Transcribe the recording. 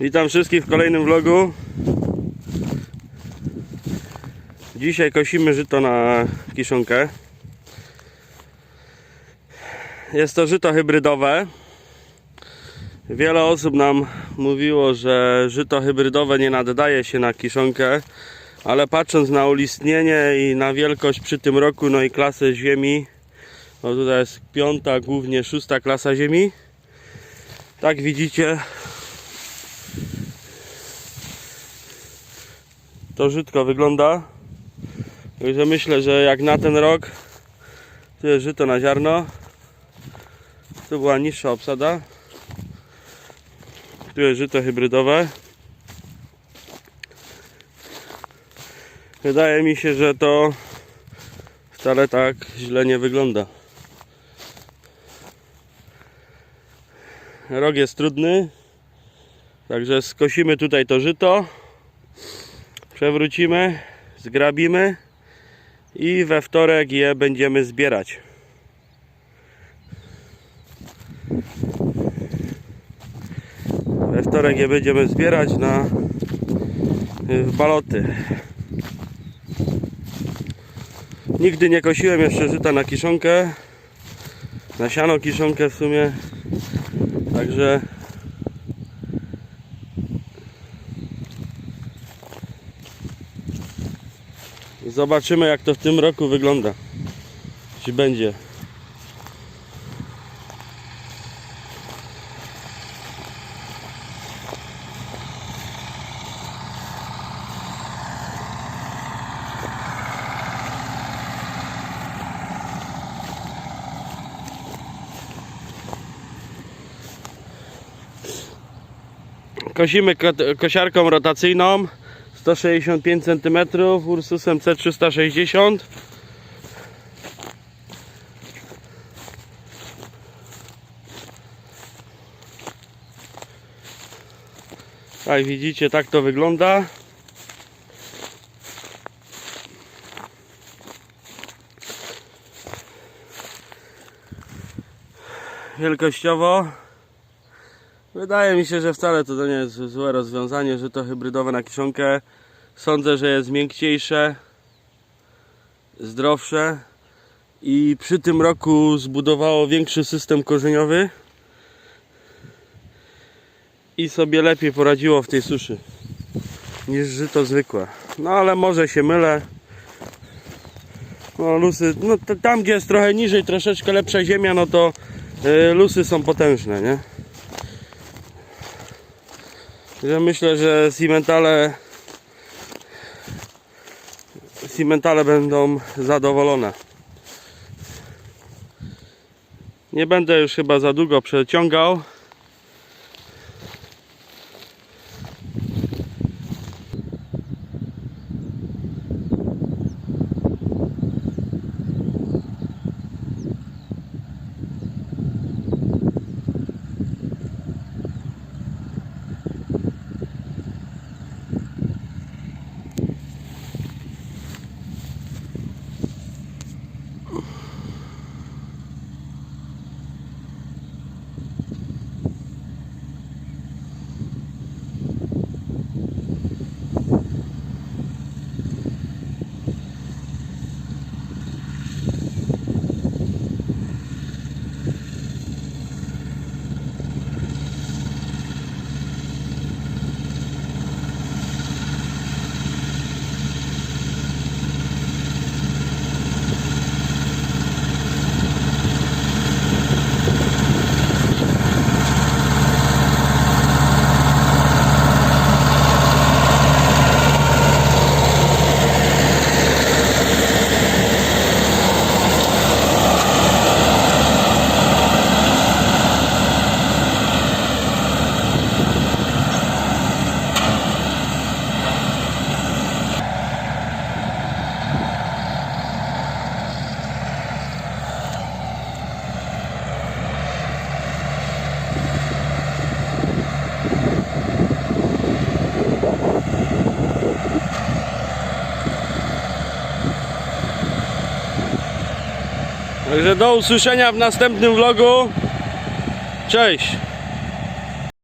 Witam wszystkich w kolejnym vlogu. Dzisiaj kosimy żyto na kiszonkę. Jest to żyto hybrydowe. Wiele osób nam mówiło, że żyto hybrydowe nie nadaje się na kiszonkę, ale patrząc na ulistnienie i na wielkość przy tym roku, no i klasę ziemi, no tutaj jest piąta, głównie szósta klasa ziemi. Tak widzicie, to żytko wygląda. Także myślę, że jak na ten rok tu jest żyto na ziarno. Tu była niższa obsada. Tu jest żyto hybrydowe. Wydaje mi się, że to wcale tak źle nie wygląda. Rok jest trudny. Także skosimy tutaj to żyto przewrócimy, zgrabimy i we wtorek je będziemy zbierać. We wtorek je będziemy zbierać na w baloty. Nigdy nie kosiłem jeszcze żyta na kiszonkę. Na siano kiszonkę w sumie. Także Zobaczymy jak to w tym roku wygląda. Czy będzie. Kosimy ko- kosiarką rotacyjną 165 cm Ursusem C360 Tak widzicie tak to wygląda. Wielkościowo Wydaje mi się, że wcale to nie jest złe rozwiązanie, że to hybrydowe na kiszonkę. Sądzę, że jest miękciejsze, zdrowsze i przy tym roku zbudowało większy system korzeniowy i sobie lepiej poradziło w tej suszy niż żyto zwykłe. No ale może się mylę. No lusy, no tam gdzie jest trochę niżej, troszeczkę lepsza ziemia, no to y, lusy są potężne, nie? Że myślę, że cimentale cimentale będą zadowolone. Nie będę już chyba za długo przeciągał. Także do usłyszenia w następnym vlogu. Cześć!